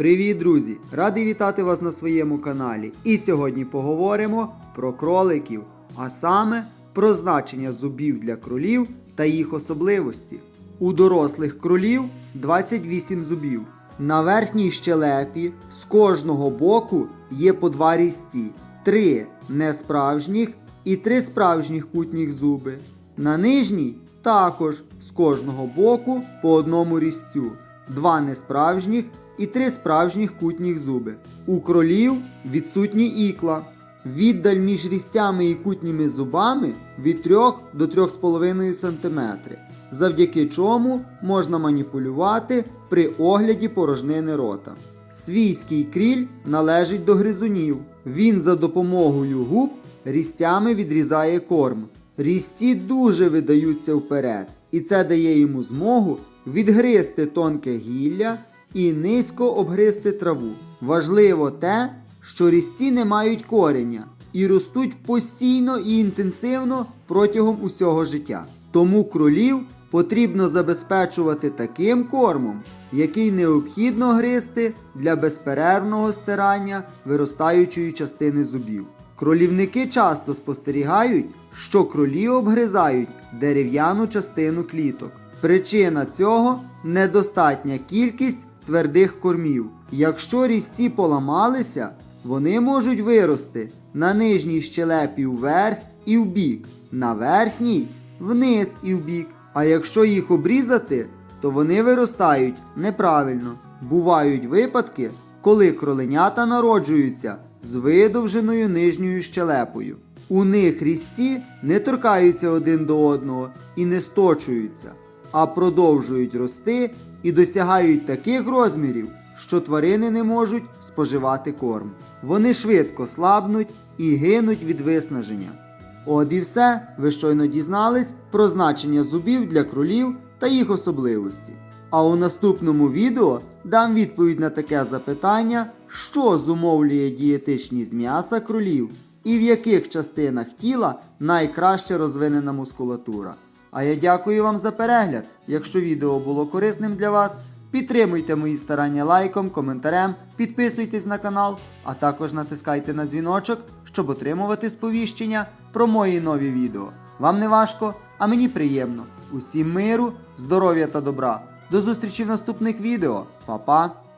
Привіт, друзі! Радий вітати вас на своєму каналі. І сьогодні поговоримо про кроликів, а саме про значення зубів для кролів та їх особливості. У дорослих кролів 28 зубів. На верхній щелепі з кожного боку є по два різці, три несправжніх і три справжніх кутніх зуби. На нижній також з кожного боку по одному різцю, два несправжніх і три справжніх кутніх зуби. У кролів відсутні ікла. Віддаль між різцями і кутніми зубами від 3 до 3,5 см, завдяки чому можна маніпулювати при огляді порожнини рота. Свійський кріль належить до гризунів. Він за допомогою губ різцями відрізає корм. Різці дуже видаються вперед, і це дає йому змогу відгризти тонке гілля і низько обгризти траву. Важливо те, що різці не мають кореня і ростуть постійно і інтенсивно протягом усього життя. Тому кролів потрібно забезпечувати таким кормом, який необхідно гризти для безперервного стирання виростаючої частини зубів. Кролівники часто спостерігають, що кролі обгризають дерев'яну частину кліток. Причина цього недостатня кількість твердих кормів. Якщо різці поламалися, вони можуть вирости на нижній щелепі вверх і вбік, на верхній вниз і вбік. А якщо їх обрізати, то вони виростають неправильно. Бувають випадки, коли кроленята народжуються з видовженою нижньою щелепою. У них різці не торкаються один до одного і не сточуються, а продовжують рости і досягають таких розмірів, що тварини не можуть споживати корм. Вони швидко слабнуть і гинуть від виснаження. От і все, ви щойно дізнались про значення зубів для кролів та їх особливості. А у наступному відео дам відповідь на таке запитання, що зумовлює дієтичність м'яса кролів і в яких частинах тіла найкраще розвинена мускулатура. А я дякую вам за перегляд. Якщо відео було корисним для вас, підтримуйте мої старання лайком, коментарем, підписуйтесь на канал, а також натискайте на дзвіночок, щоб отримувати сповіщення про мої нові відео. Вам не важко, а мені приємно. Усім миру, здоров'я та добра. До зустрічі в наступних відео. Па-па!